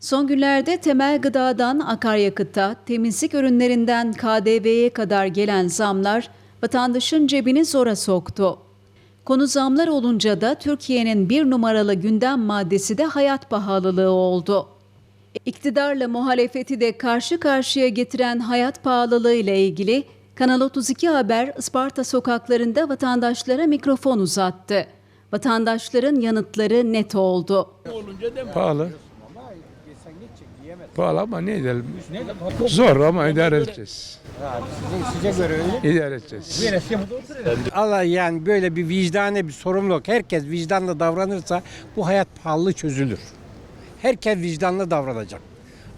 Son günlerde temel gıdadan akaryakıta, temizlik ürünlerinden KDV'ye kadar gelen zamlar vatandaşın cebini zora soktu. Konu zamlar olunca da Türkiye'nin bir numaralı gündem maddesi de hayat pahalılığı oldu. İktidarla muhalefeti de karşı karşıya getiren hayat pahalılığı ile ilgili Kanal 32 Haber Isparta sokaklarında vatandaşlara mikrofon uzattı. Vatandaşların yanıtları net oldu. Pahalı. Pahalı ama ne edelim? Zor ama idare edeceğiz. Size göre öyle. İdare edeceğiz. Allah yani böyle bir vicdane bir sorumluluk. Herkes vicdanla davranırsa bu hayat pahalı çözülür. Herkes vicdanlı davranacak.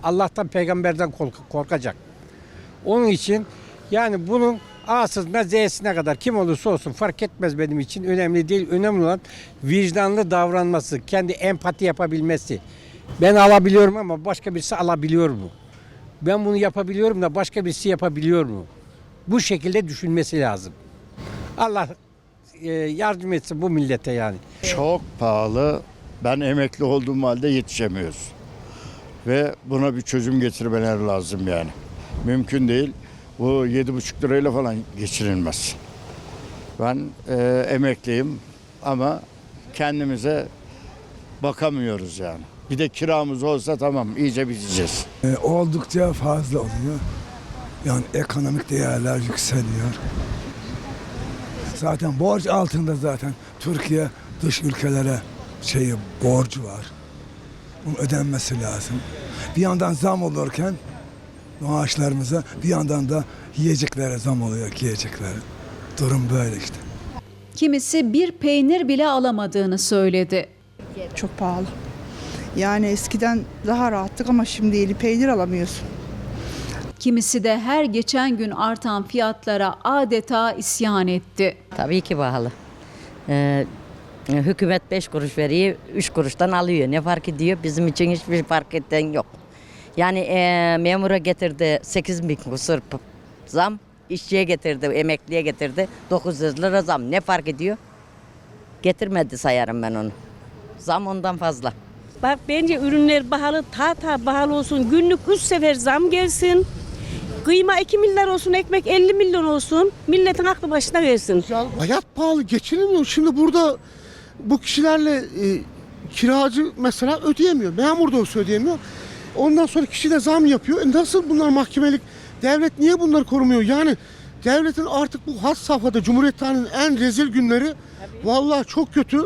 Allah'tan peygamberden kork- korkacak. Onun için yani bunun A'sından Z'sine kadar kim olursa olsun fark etmez benim için. Önemli değil. Önemli olan vicdanlı davranması, kendi empati yapabilmesi. Ben alabiliyorum ama başka birisi alabiliyor mu? Ben bunu yapabiliyorum da başka birisi yapabiliyor mu? Bu şekilde düşünmesi lazım. Allah e, yardım etsin bu millete yani. Çok pahalı. Ben emekli olduğum halde yetişemiyoruz. Ve buna bir çözüm getirmeler lazım yani. Mümkün değil. Bu 7,5 lirayla falan geçirilmez. Ben e, emekliyim ama kendimize bakamıyoruz yani. Bir de kiramız olsa tamam iyice biteceğiz. E, oldukça fazla oluyor. Yani ekonomik değerler yükseliyor. Zaten borç altında zaten Türkiye dış ülkelere şeyi borcu var. Bunun ödenmesi lazım. Bir yandan zam olurken maaşlarımıza bir yandan da yiyeceklere zam oluyor yiyeceklere. Durum böyle işte. Kimisi bir peynir bile alamadığını söyledi. Çok pahalı. Yani eskiden daha rahattık ama şimdi eli peynir alamıyorsun. Kimisi de her geçen gün artan fiyatlara adeta isyan etti. Tabii ki pahalı. Ee, hükümet 5 kuruş veriyor, 3 kuruştan alıyor. Ne fark ediyor? Bizim için hiçbir fark eden yok. Yani e, memura getirdi 8 bin kusur zam, işçiye getirdi, emekliye getirdi 900 lira zam. Ne fark ediyor? Getirmedi sayarım ben onu. Zam ondan fazla. Bak bence ürünler pahalı, ta ta pahalı olsun. Günlük 3 sefer zam gelsin. Kıyma 2 milyar olsun, ekmek 50 milyon olsun. Milletin aklı başına versin. Hayat pahalı geçinemiyor. Şimdi burada bu kişilerle e, kiracı mesela ödeyemiyor. Memur da olsa ödeyemiyor. Ondan sonra kişi de zam yapıyor. E nasıl bunlar mahkemelik? Devlet niye bunları korumuyor? Yani devletin artık bu has safhada Cumhuriyet en rezil günleri vallahi çok kötü.